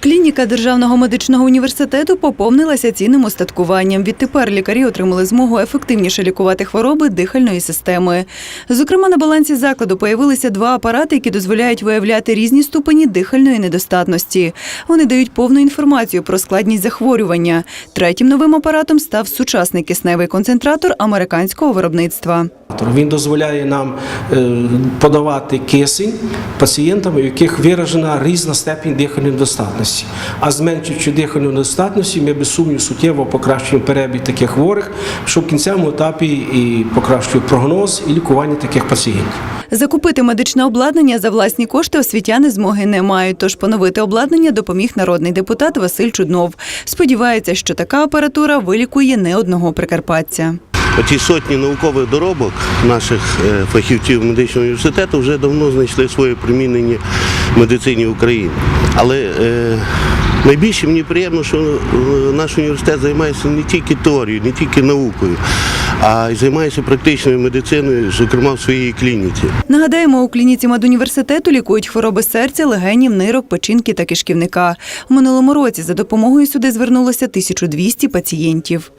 Клініка Державного медичного університету поповнилася цінним устаткуванням. Відтепер лікарі отримали змогу ефективніше лікувати хвороби дихальної системи. Зокрема, на балансі закладу появилися два апарати, які дозволяють виявляти різні ступені дихальної недостатності. Вони дають повну інформацію про складність захворювання. Третім новим апаратом став сучасний кисневий концентратор американського виробництва. Він дозволяє нам е, подавати кисень пацієнтам, у яких виражена різна степінь дихальної недостатності. А зменшуючи дихальну недостатність, ми без сумніву суттєво покращуємо перебіг таких хворих, що в кінцевому етапі і покращує прогноз і лікування таких пацієнтів. Закупити медичне обладнання за власні кошти освітяни змоги не мають, тож поновити обладнання допоміг народний депутат Василь Чуднов. Сподівається, що така апаратура вилікує не одного прикарпатця. Оті сотні наукових доробок наших е, фахівців медичного університету вже давно знайшли своє примінення в медицині України. Але е, найбільше мені приємно, що е, наш університет займається не тільки теорією, не тільки наукою, а й займається практичною медициною, зокрема в своїй клініці. Нагадаємо, у клініці медуніверситету лікують хвороби серця, легенів, нирок, печінки та кишківника. У минулому році за допомогою сюди звернулося 1200 пацієнтів.